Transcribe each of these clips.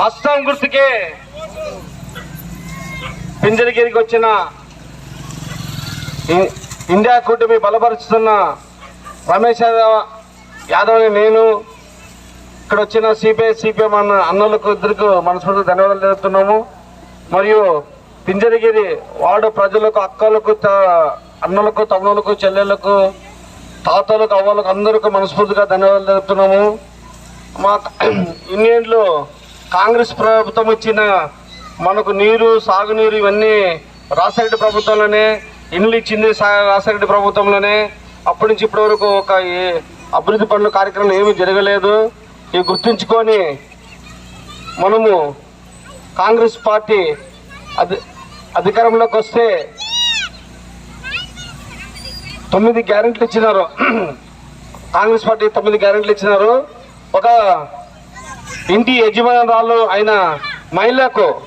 అస్సాం గుర్తుకే. పింజరగిరికి వచ్చిన ఇ- ఇండియా కూటమి బలపరుస్తున్న రమేష్ యాదవ్ యాదవ్ని నేను ఇక్కడ వచ్చిన సిపిఐ సిపిఎం అన్న అన్నలకు ఇద్దరికి మనస్ఫూర్తి ధన్యవాదాలు తెలుపుతున్నాము. మరియు పింజరగిరి వార్డు ప్రజలకు అక్కలకు త- అన్నలకు తమ్ములకు చెల్లెలకు తాతలకు అవ్వలకు అందరికీ మనస్ఫూర్తిగా ధన్యవాదాలు తెలుపుతున్నాము. మా ఇన్నేళ్ళు కాంగ్రెస్ ప్రభుత్వం ఇచ్చిన మనకు నీరు సాగునీరు ఇవన్నీ రాజశేఖర ప్రభుత్వంలోనే ఇండ్లు ఇచ్చింది సా- ప్రభుత్వంలోనే. అప్పటి నుంచి ఇప్పటి వరకు ఒక అభివృద్ధి పనుల కార్యక్రమం ఏమీ జరగలేదు. ఇవి గుర్తుంచుకొని మనము కాంగ్రెస్ పార్టీ అధి అధికారంలోకి వస్తే తొమ్మిది గ్యారెంట్లు ఇచ్చినారు. కాంగ్రెస్ పార్టీ తొమ్మిది గ్యారెంట్లు ఇచ్చినారు. ఒక ఇంటి యజమానురాలు అయిన మహిళకు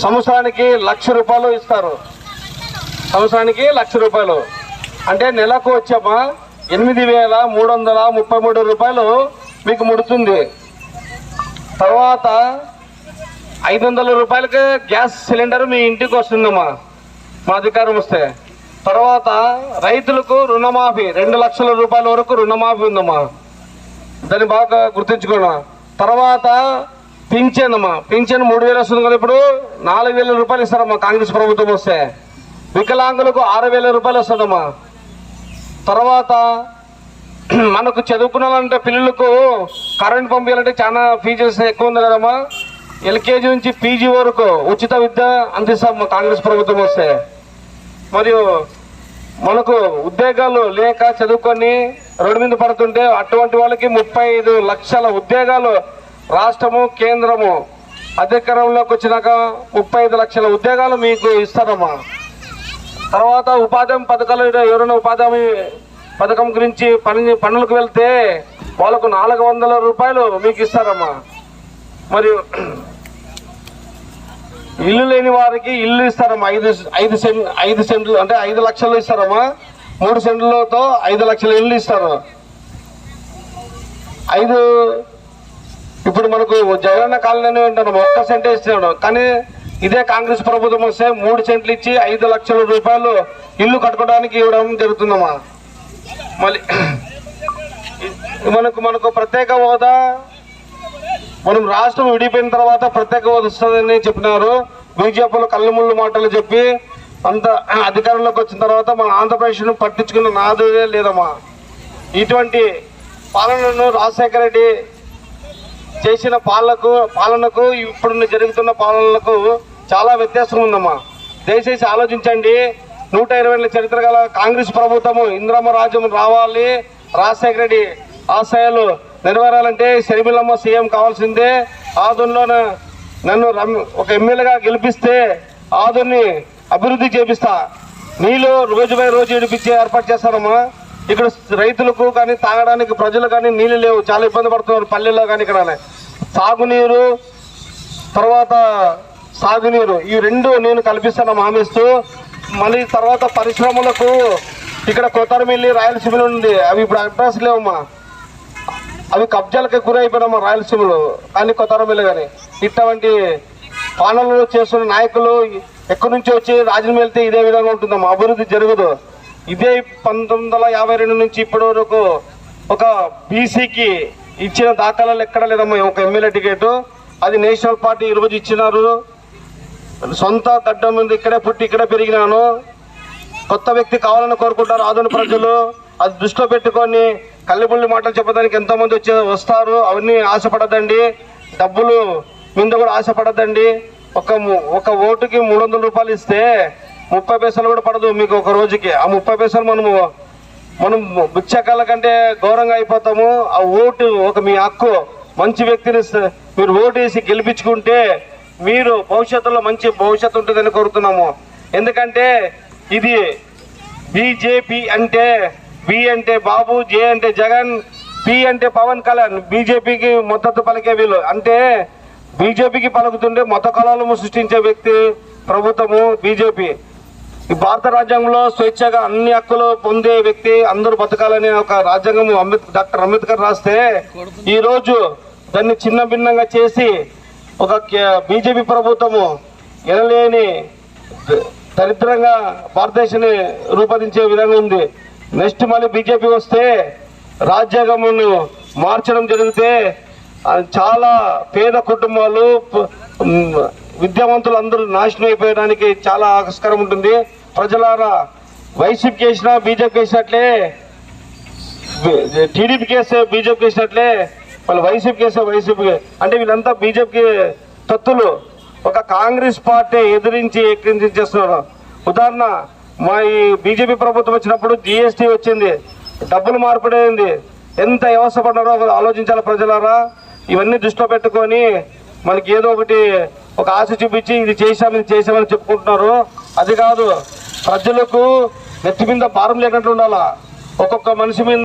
సంవత్సరానికి లక్ష రూపాయలు ఇస్తారు. సంవత్సరానికి లక్ష రూపాయలు. అంటే నెలకు వచ్చామా? ఎనిమిది వేల మూడు వందల ముప్పై మూడు రూపాయలు మీకు ముడుతుంది. తర్వాత ఐదు వందల రూపాయలకి గ్యాస్ సిలిండర్ మీ ఇంటికి వస్తుందమ్మా. మా అధికారం వస్తే. తర్వాత రైతులకు రుణమాఫీ రెండు లక్షల రూపాయల వరకు రుణమాఫీ ఉందమ్మా. దాన్ని బాగా గుర్తుంచుకోండి తర్వాత పింఛన్ అమ్మా. పింఛన్ మూడు వేలు వస్తుంది కదా ఇప్పుడు? నాలుగు వేల రూపాయలు ఇస్తారమ్మా కాంగ్రెస్ ప్రభుత్వం వస్తే. వికలాంగులకు ఆరు వేల రూపాయలు వస్తుందమ్మా. తర్వాత మనకు చదువుకున్నాలంటే పిల్లలకు కరెంట్ పంపించాలంటే చాలా ఫీజెస్ ఎక్కువ ఉంది కదమ్మా. ఎల్కేజీ నుంచి పీజీ వరకు ఉచిత విద్య అందిస్తాము కాంగ్రెస్ ప్రభుత్వం వస్తే. మరియు మనకు ఉద్యోగాలు లేక చదువుకొని రోడ్డు మీద పడుతుంటే అటువంటి వాళ్ళకి ముప్పై ఐదు లక్షల ఉద్యోగాలు రాష్ట్రము కేంద్రము అధికారంలోకి వచ్చినాక ముప్పై ఐదు లక్షల ఉద్యోగాలు మీకు ఇస్తారమ్మా. తర్వాత ఉపాధి హామీ పథకాలు ఎవరైనా ఉపాధి హామీ పథకం గురించి పని పనులకు వెళ్తే వాళ్ళకు నాలుగు వందల రూపాయలు మీకు ఇస్తారమ్మా. మరియు ఇల్లు లేని వారికి ఇల్లు ఇస్తారమ్మా. ఐదు ఐదు సెంట్ ఐదు సెంట్లు అంటే ఐదు లక్షలు ఇస్తారమ్మా. మూడు సెంట్లతో ఐదు లక్షల ఇల్లు ఇస్తారు. ఐదు ఇప్పుడు మనకు జగనన్న కాలనీ ఉంటాను ఒక్క సెంటే ఇస్తున్నాడు. కానీ ఇదే కాంగ్రెస్ ప్రభుత్వం వస్తే మూడు సెంట్లు ఇచ్చి ఐదు లక్షల రూపాయలు ఇల్లు కట్టుకోవడానికి ఇవ్వడం జరుగుతుందమ్మా. మళ్ళీ మనకు మనకు ప్రత్యేక హోదా మనం రాష్ట్రం విడిపోయిన తర్వాత ప్రత్యేక హోదా వస్తుందని చెప్పినారు. బీజేపీలో కళ్ళముళ్ళు మాటలు చెప్పి అంత అధికారంలోకి వచ్చిన తర్వాత మన ఆంధ్రప్రదేశ్ను పట్టించుకున్న నాదే లేదమ్మా. ఇటువంటి పాలనను రాజశేఖర రెడ్డి చేసిన పాలనకు పాలనకు ఇప్పుడు జరుగుతున్న పాలనలకు చాలా వ్యత్యాసం ఉందమ్మా. దయచేసి ఆలోచించండి. నూట ఇరవై చరిత్ర గల కాంగ్రెస్ ప్రభుత్వము ఇంద్రమ్మ రాజ్యం రావాలి. రాజశేఖర రెడ్డి ఆశయాలు నెరవేరాలంటే శర్మిలమ్మ సీఎం కావాల్సిందే. ఆదుల్లో నన్ను రమ్- ఒక ఎమ్మెల్యేగా గెలిపిస్తే ఆదుని అభివృద్ధి చేపిస్తా. నీళ్ళు రోజు బై రోజు ఇడిపించే ఏర్పాటు చేస్తానమ్మా. ఇక్కడ రైతులకు కానీ తాగడానికి ప్రజలు కానీ నీళ్ళు లేవు. చాలా ఇబ్బంది పడుతున్నారు పల్లెల్లో కానీ ఇక్కడ. సాగునీరు తర్వాత సాగునీరు ఈ రెండు నేను కల్పిస్తాను హామీస్తూ మళ్ళీ తర్వాత పరిశ్రమలకు ఇక్కడ కొత్తరమిల్లి రాయలసీమలో ఉంది. అవి ఇప్పుడు అడ్రస్ లేవమ్మా. అవి కబ్జాలకి గురైపోయినామా రాయలసీమలో. కానీ కొత్తరమిల్లి కానీ ఇటువంటి పాలనలు చేస్తున్న నాయకులు ఎక్కడి నుంచి వచ్చి రాజీనామా వెళ్తే ఇదే విధంగా ఉంటుందమ్మా? అభివృద్ధి జరగదు. ఇదే పంతొమ్మిది యాభై రెండు నుంచి ఇప్పటి వరకు ఒక బీసీకి ఇచ్చిన దాఖలాలు ఎక్కడ లేదమ్మా? ఒక ఎమ్మెల్యే టికెట్. అది నేషనల్ పార్టీ ఈరోజు ఇచ్చినారు. సొంత గడ్డ మీద ఇక్కడే పుట్టి ఇక్కడే పెరిగినాను. కొత్త వ్యక్తి కావాలని కోరుకుంటారు ఆధునిక ప్రజలు. అది దృష్టిలో పెట్టుకొని కళ్ళిపుల్లి మాటలు చెప్పడానికి ఎంతోమంది వచ్చే వస్తారు. అవన్నీ ఆశపడద్దండి. డబ్బులు మీద కూడా ఆశపడద్దండి. ఒక ము- ఒక ఓటుకి మూడు వందల రూపాయలు ఇస్తే ముప్పై పైసలు కూడా పడదు మీకు ఒక రోజుకి. ఆ ముప్పై పైసలు మనము మనం బిచ్చకాల కంటే ఘోరంగా అయిపోతాము. ఆ ఓటు ఒక మీ హక్కు మంచి వ్యక్తిని మీరు ఓటు వేసి గెలిపించుకుంటే మీరు భవిష్యత్తులో మంచి భవిష్యత్తు ఉంటుందని కోరుతున్నాము. ఎందుకంటే ఇది బీజేపీ అంటే బి అంటే బాబు జే అంటే జగన్ పి అంటే పవన్ కళ్యాణ్. బీజేపీకి మద్దతు పలికే వీళ్ళు. అంటే బీజేపీకి పలుకుతుంటే మత కళలను సృష్టించే వ్యక్తి ప్రభుత్వము బీజేపీ. ఈ భారత రాజ్యాంగంలో స్వేచ్ఛగా అన్ని హక్కులు పొందే వ్యక్తి అందరూ బతకాలని ఒక రాజ్యాంగం అంబేద్ డాక్టర్ అంబేద్కర్ రాస్తే ఈరోజు దాన్ని చిన్న భిన్నంగా చేసి ఒక బీజేపీ ప్రభుత్వము ఎనలేని దరిద్రంగా భారతదేశాన్ని రూపొందించే విధంగా ఉంది. నెక్స్ట్ మళ్ళీ బీజేపీ వస్తే రాజ్యాంగమును మార్చడం జరిగితే చాలా పేద కుటుంబాలు విద్యావంతులు అందరూ నాశనం అయిపోయడానికి చాలా ఆస్కారం ఉంటుంది. ప్రజలారా వైసీపీ చేసినా బీజేపీ చేసినట్లే టీడీపీ చేస్తే బీజేపీ వేసినట్లే వాళ్ళు వైసీపీ చేస్తే వైసీపీ అంటే వీళ్ళంతా బీజేపీ తత్తులు. ఒక కాంగ్రెస్ పార్టీ ఎదిరించి ఎక్కించి చేస్తున్నారు ఉదాహరణ మా ఈ బీజేపీ ప్రభుత్వం వచ్చినప్పుడు జిఎస్టీ వచ్చింది. డబ్బులు మార్పిడైంది ఎంత వ్యవస్థ పడ్డారో ఆలోచించాలి ప్రజలారా. ఇవన్నీ దృష్టిలో పెట్టుకొని మనకి ఏదో ఒకటి ఒక ఆశ చూపించి ఇది చేశాం ఇది చేశామని చెప్పుకుంటున్నారు. అది కాదు ప్రజలకు నెత్తి మీద భారం లేకుండా ఉండాలా? ఒక్కొక్క మనిషి మీద